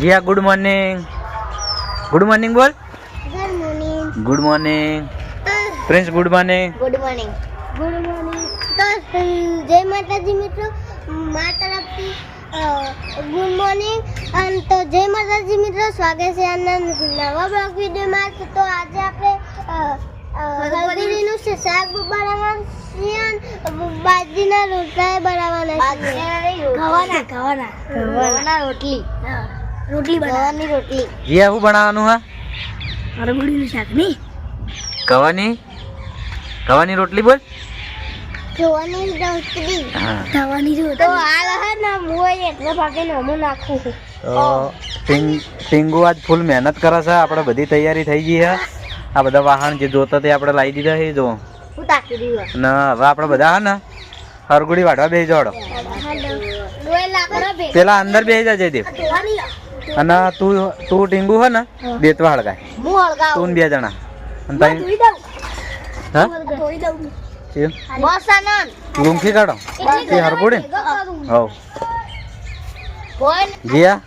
Jiya good morning good morning બોલ. Good morning prince good morning good morning good morning તો જય માતાજી મિત્રો. મા તરફથી ગુડ મોર્નિંગ અને તો જય માતાજી મિત્રો સ્વાગત છે આના નવા બ્લોગ વિડીયોમાં. તો આજે આપણે અ, છે શાક બનાવવાનું છે અને બાજરીના રોટલા બનાવવાના છે. ગવાના ગવાના ગવાના રોટલી. રોટલી બનાવવાની રોટલી. જીયા શું બનાવવાનું હા? હળદરીનું શાક નહીં? કવાની કવાની રોટલી બોલ. કવાની રોટલી. હા. રોટલી તો આ રહે ને મોય એટલે ભાગે નમો નાખું છું. ટીંગ- આજ ફૂલ મહેનત કરે છે. આપણે બધી તૈયારી થઈ ગઈ છે. આ બધા વાહન જે જોતા તે આપણે લાવી દીધા છે જો. હું તાકી દીધું ના હવે આપણે બધા હા ને હરગુડી વાઢવા બેસી જોડો પેલા અંદર બેસી જાય જયદીપ થવાની અને તું તું ટીંગુ હે ને બેતવા હળગાય. હું હળગાવું. તું બે જણા. અને તઈ ધોઈ દઉં. હા? ધોઈ દઉં. ચીલ. બસ આનંદ ગુમથી કાઢો તે હરગુડી જીયા?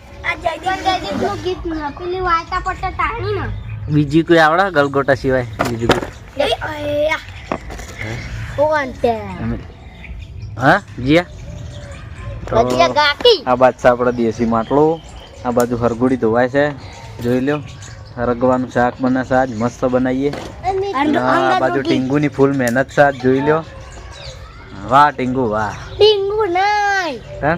ને. બીજી કોઈ આવડે ગલગોટા સિવાય? બીજું હા જીયા? આ બાદ છે આપણે દેશી માટલો. આ બાજુ હરગુડી ધોવાય છે. જોઈ લ્યો. હરગવાનું શાક બને સાજ મસ્ત બનાવીએ. આ બાજુ ટીંગુની ફૂલ મહેનત સાજ જોઈ લ્યો. વાહ ટીંગુ વાહ. ટીંગુ નહીં. હા?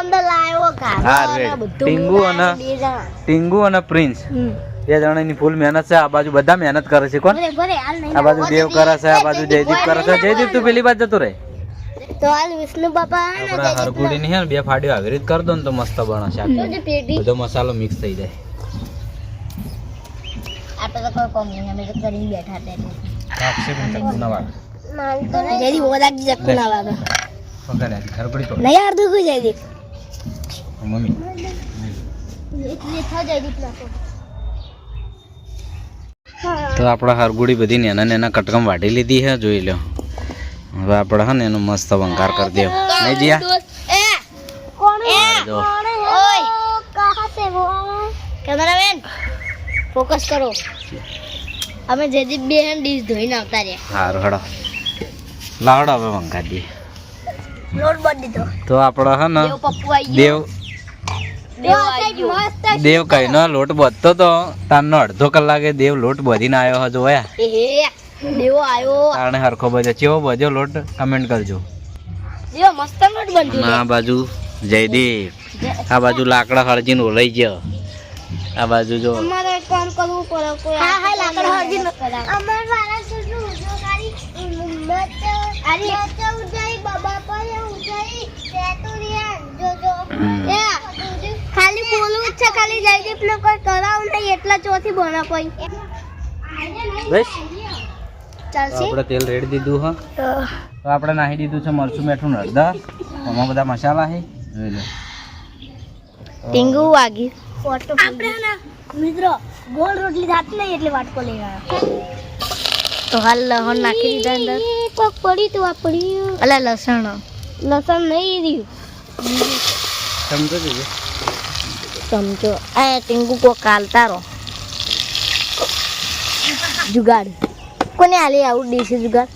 અંદર લાવ્યો હા, ટીંગુ અને-. ટીંગુ અને પ્રિન્સ. બે જણાની ફૂલ મહેનત છે. આ બાજુ બધા મહેનત કરે છે. કોણ? આ બાજુ દેવ કરે છે આ બાજુ જયદીપ કરે છે. જયદીપ તું પેલી બાજુ જતો રહે. તો હાલ વિષ્ણુ બાપા હે ને આપણા હરગુડી ની હે ને બે ફાડ્યો આવી રીત કર દો ને તો મસ્ત બણો શાક તો બધો મસાલો મિક્સ થઈ જાય. આપણે તો કોઈ કોમ નહીં અમે તો કરીને બેઠા હતા કાપશે પણ ચક્કુ ના વાગે માનતો નહીં. જેદી ઓદાકી ચક્કુ ના વાગે પકડ આ હરગુડી પકડ નહીં અડધું કોઈ જયદી મમ્મી. એટલે થા જયદી નાખો તો. આપણા હરગુડી બધી નેના નેના કટકમ વાટી લીધી છે જોઈ લો હવે આપણે હા ને એનો મસ્ત વંકાર કરી દેવો. નહીં જીયા? એ! કોણ એ! જો. ઓય! કહા સે વો? કેમેરામેન ફોકસ કરો. અમે જયદીપ બે હેન્ડ ડીશ ધોઈને આવતા રહ્યા. સારું હડો. લાવડો હવે વંકાર દઈએ. લોટ બન દીધો. તો આપણો હે ને દેવ પપ્પુ આવી ગયો. દેવ દેવ આવી ગયો. મસ્ત દેવ કઈનો લોટ બધતો તો તારનો અડધો કલાકે દેવ લોટ બધીને આવ્યો હતો વયા દેવો આવ્યો તારણે હરખો બજો ચેવો બજો લોટ કમેન્ટ કરજો. દેવો મસ્ત લોટ બનજો. ના આ બાજુ જયદીપ આ બાજુ લાકડા હળજીને ઓલાઈ ગયો. આ બાજુ જો. અમારે એક કામ કરવું પડે કોઈ હા હા લાકડા હળજીને અમાર વાળા સુનું કરી મત અરે. મત ઉજાઈ બાબા પર ઉજાઈ તેતુરિયા જો જો. ખાલી બોલવું જ છે ખાલી જયદીપ ને કોઈ કરાવ નહીં એટલા ચોથી બના કોઈ. બસ. ચાલશે? આપણે તેલ રેડી દીધું હા. તો આપણે નાખી દીધું છે મરચું મીઠું હળદર આમાં બધા મસાલા છે. જોઈ લો. ટીંગુ વાગી. આપણે મિત્રો ગોળ રોટલી જાત નહીં એટલે વાટકો લઈ આવ્યા. તો હાલ લસણ નાખી દીધા અંદર. કોક પડી તો આ પડી. અલા લસણ. લસણ નહીં રહ્યું. સમજો જોઈએ સમજો. આ ટીંગુ કો કાલતા રહો. જુગાડ. કોને આલી આવું દેશી જુગાર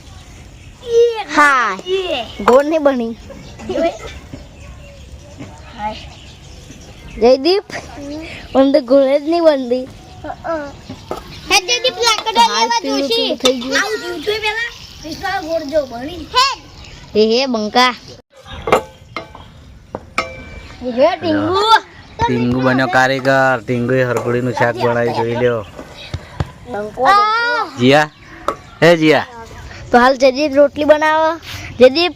હા ગોળ નહીં બની. જયદીપ મને તો ગોળ જ નહીં બનતી. જયદીપ લાકડા લેવા જોશી. આવું જોજો પેલા. વિશ્વા ગોળ જો બની. હે. હે બંકા. ટીંગુ. ટીંગુ બન્યો કારીગર. ટીંગુએ હરકુડીનું શાક બનાવી જોઈ લ્યો. જીયા. હે જીયા? તો હાલ જયદીપ રોટલી બનાવો. જયદીપ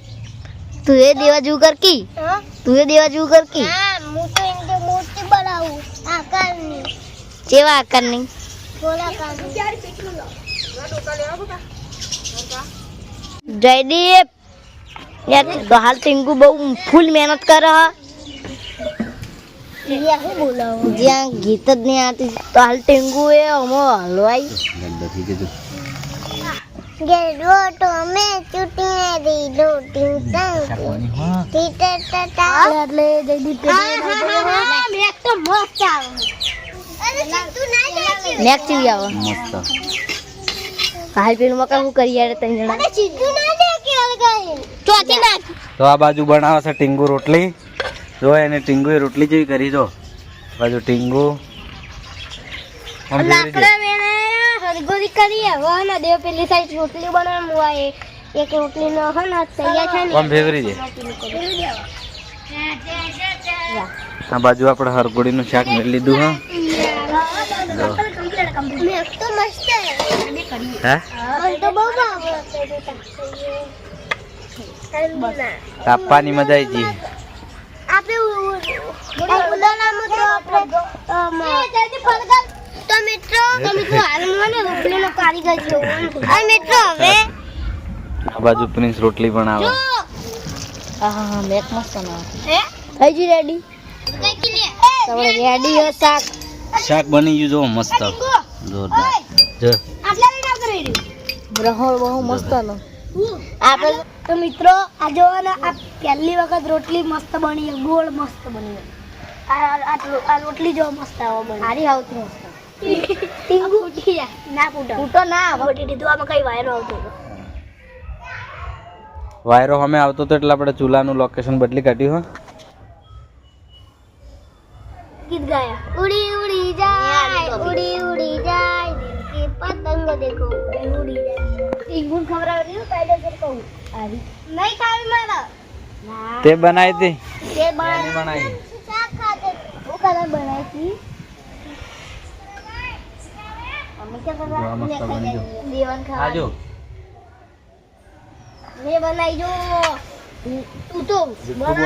તું એ દેવા જેવું કર કી તું એ દેવા જેવું કર કી હું તો એમ તો મૂર્તિ બનાવું. આકારની. કેવા આકારની? જયદીપ યાર તો હાલ ટીંગુ બહુ ફૂલ મહેનત કરે હ. જ્યાં ગીત જ નહીં આવતી. તો હાલ ટીંગુ એ અમો હલવાઈ. હાલ પેલું મકા શું કરી યાર ત્રણ જણા. અરે સીધું ના જાય કે અલગાઈ ચોથી નાખ તો આ બાજુ બનાવે છે ટીંગુ રોટલી. જો એને ટીંગુ રોટલી જેવી કરી દો બાજુ ટીંગુ. હરગોરી કરી હવે ને દેવ પેલી સાઈડ રોટલી બનાવવાનું હોય એક રોટલી નો હે ને તૈયાર છે ને કોણ ભેગરી દે આ બાજુ આપણે હરગોડીનું શાક મેળવી લીધું હા તો મસ્ત હે હે મને તો બહુ ભાવે કાપવાની મજા આવી ગઈ આપણે તો મિત્રો તો મિત્રો હાલ મને રોટલીનો કારીગર જેવો આ મિત્રો હવે આ બાજુ પ્રિન્સ રોટલી બનાવે. હા હા હા મેક મસ્ત ના હે? થઈ ગયું રેડી તમે રેડી હો શાક. શાક બની ગયું જો મસ્ત. જોરદાર. જો. આટલા લઈને આવતો રહી બ્રહોળ બહુ મસ્ત નો આપણે તો મિત્રો આ જોવો ને આ પહેલી વખત રોટલી મસ્ત બની છે, ગોળ મસ્ત બની છે. આ આ રોટલી જો મસ્ત આવો બની. સારી આવતી ટીંગુ? ફૂટી જાય ના ફૂટો ફૂટો ના ફૂટી દીધું આમાં કઈ વાયરો આવતો હતો? વાયરો અમે આવતો તો એટલે આપણે ચૂલાનું લોકેશન બદલી કાઢ્યું હા. ગીત ગાયા. ઉડી ઉડી જાય ઉડી ઉડી જાય. દિલ કે પતંગ દેખો. ઉડી જાય. એક ગુણ ખબર આવી ને દીધું કર કહું. આવી. નહીં ખાવી મારા. ના. તે બનાવી હતી તે બનાવી. બનાવી. શાક ખાતે હું કલર બનાવી હતી. અમે કે જો આ મસ્ત બની ગયું. દેવન આ ખાવા. જો મેં બનાવી જો તું તો જુઠ્ઠું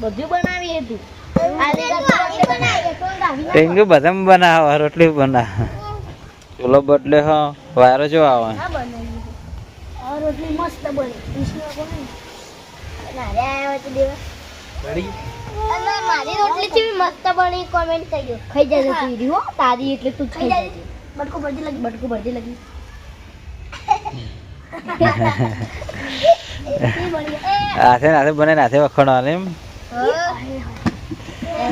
બધું બનાવી હતી ટેંગુ બધા બનાવે રોટલી બનાવે. ચૂલો બદલે હા વાયરો જો આવે. હા બનાવી આ રોટલી મસ્ત બની. અને મારી રોટલી કેવી મસ્ત બની કોમેન્ટ કરજો. ખાઈ જાય તું રીઓ હો તારી એટલે તું ખાઈ જાય બટકો ભરજી લાગી બટકું ભરજી લગી. કેવી નાથે બને નાથે હાથે એમ.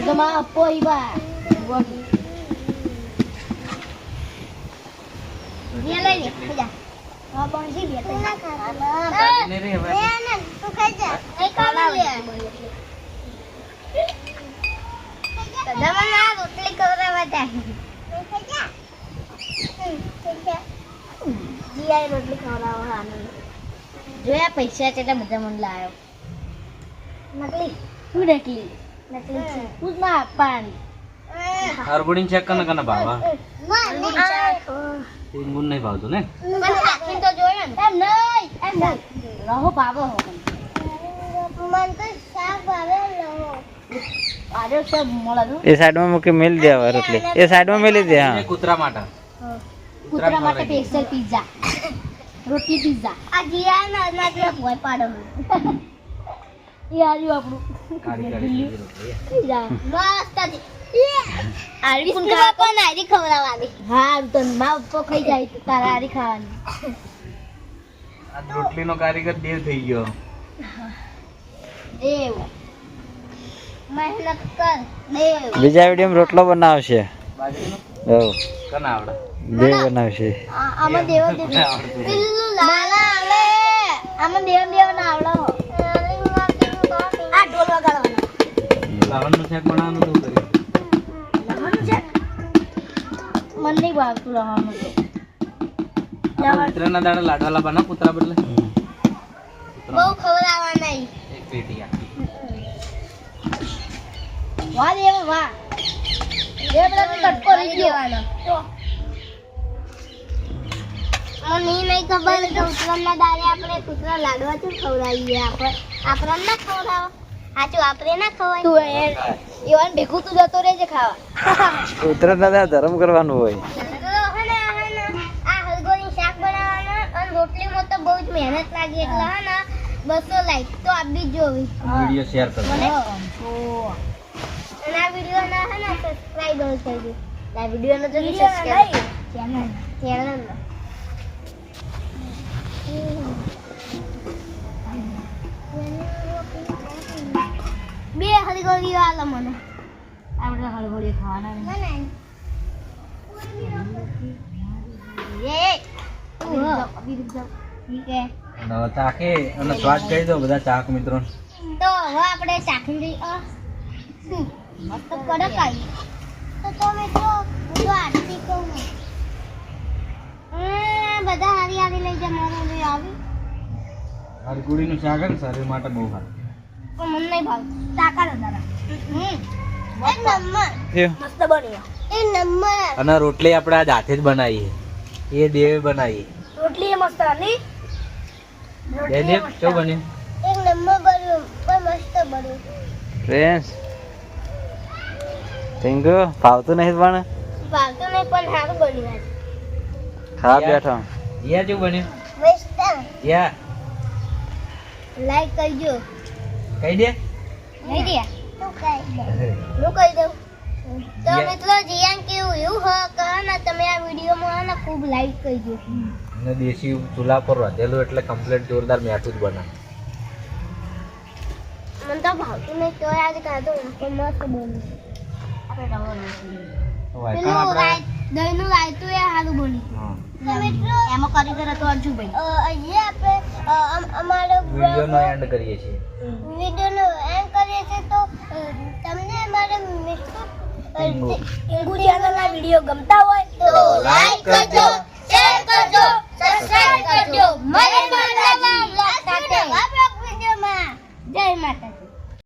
તો માં અપ્પો ઈ બા લઈ લે ખાઈ જા હા પણ જી? બે ના ખાવા ના તું ખાઈ જા એ ખાવા લે દાદા મને આ રોટલી ખવડાવવા જાય ખાઈ જા જી આ રોટલી ખવડાવવા આનંદ જોયા પૈસા કેટલા બધા મને લાવ્યો નકલી. શું નકલી? નકલી છે. તું જ ના આપવાની હરગુડીને ચેક કને કને ભાવા મને નહીં ભાવતું ને? રાખીને તો જોયો ને. એમ નહીં એમ નહીં. રહો ભાવો હો મન. તો શાક ભાવે રહો. એ સાઈડમાં મૂકી મેલ દે હવે રોટલી. એ સાઈડમાં મેલી દે હા. કૂતરા માટે. કૂતરા માટે સ્પેશિયલ પિઝા રોટલી પીઝા આ જીયા ના ના જીયા ભોય પાડો એ આજુ આપણું પિઝા મસ્ત આરી પણ કાપા આરી ખવડાવવાની. હા તો મા ઉપર ખાઈ જાય તો તારા આરી ખાવાની. રોટલીનો કારીગર દેવ થઈ ગયો. દેવ મહેનત કર દેવ બીજા વિડીયોમાં રોટલો બનાવશે. હો કના આવડે? દેવ બનાવશે. આ- આમાં દેવ દેવ પેલું લાલા આવડે આમાં દેવ દેવ ના આવડે આ ઢોલ વગાડવાનો. લાવણનું શાક બનાવવાનું તો કરી મને નહીં ભાવતું દાડા બના કૂતરા બદલે? બહુ ખવડાવવા નહીં. એક પેટી આખી. વાહ દેવ વાહ. દેવ પેલા તટકો રહી ગયો મને નહીં ખબર કે ઉત્તરાયણના આપણે કૂતરા લાડવા ખવડાવીએ આપણે? આપણને ના ખવડાવો. સાચું આપણે ના ખવાય. તું એ એવાને ભેગું તું જતો રહેજે ખાવા. કૂતરાના ધર્મ કરવાનું હોય. તો હે ને, હે ને, આ હલગોની શાક બનાવવાના અને રોટલીમાં તો બહુ જ મહેનત લાગી. એટલે હા ને બસો લાઈક તો આપી જ જોવી. વીડિયો શેર કરો અને આ વીડિયો ના હે ને થઈ ગયું. આ વીડિયો નો જલ્દી સબસ્ક્રાઇબ ચેનલ ચેનલ બે હળગોળી આલો મને. આપણે હળગોળી ખાવાના અને ચાખે અને સ્વાદ કહી દો બધા ચાક મિત્રો. તો હવે આપણે ચાખી અ, હમ, મસ્ત કડક આવી. તો તો મિત્રો હું તો આરતી કહું બધા હારી હારી લઈ જા મારો લઈ આવી. હરગુડીનું શાક ને શરીર માટે બહુ સારું પણ મને નહીં ભાવ તાકા દાદા. હમ. એ નંબર. મસ્ત બન્યો. એ નંબર. અને રોટલી આપણે આજ હાથે જ બનાવીએ. એ દેવે બનાવીએ. રોટલી એ મસ્ત હતી દેવ શું બન્યું? એક નંબર બન્યું. પણ મસ્ત બન્યું. ફ્રેન્ડ્સ ટિંકુ ફાવતું નહીં પણ? ભાવતું નહીં પણ સારું બન્યું આજે. બેઠો. યા શું બન્યું? મસ્ત. યા. લાઈક કરજો. કહી દે. કહી દે. તું કહી? દે હું કહી દઉં. તો મિત્રો જીયાન કેવું? એવું હ કહો ને તમે આ વિડીયોમાં ને ખૂબ લાઈક કરજો. અને દેશી ચૂલા પર વધેલું એટલે કમ્પ્લીટ જોરદાર મેઠું જ બનાવે. મને તો ભાવતું નહીં તો આજે પણ મસ્ત બન્યું. ચેનલના વીડિયો ગમતા હોય તો લાઈક કરજો શેર કરજો સબસ્ક્રાઇબ કરજો. મળે માતાજી જય માતાજી.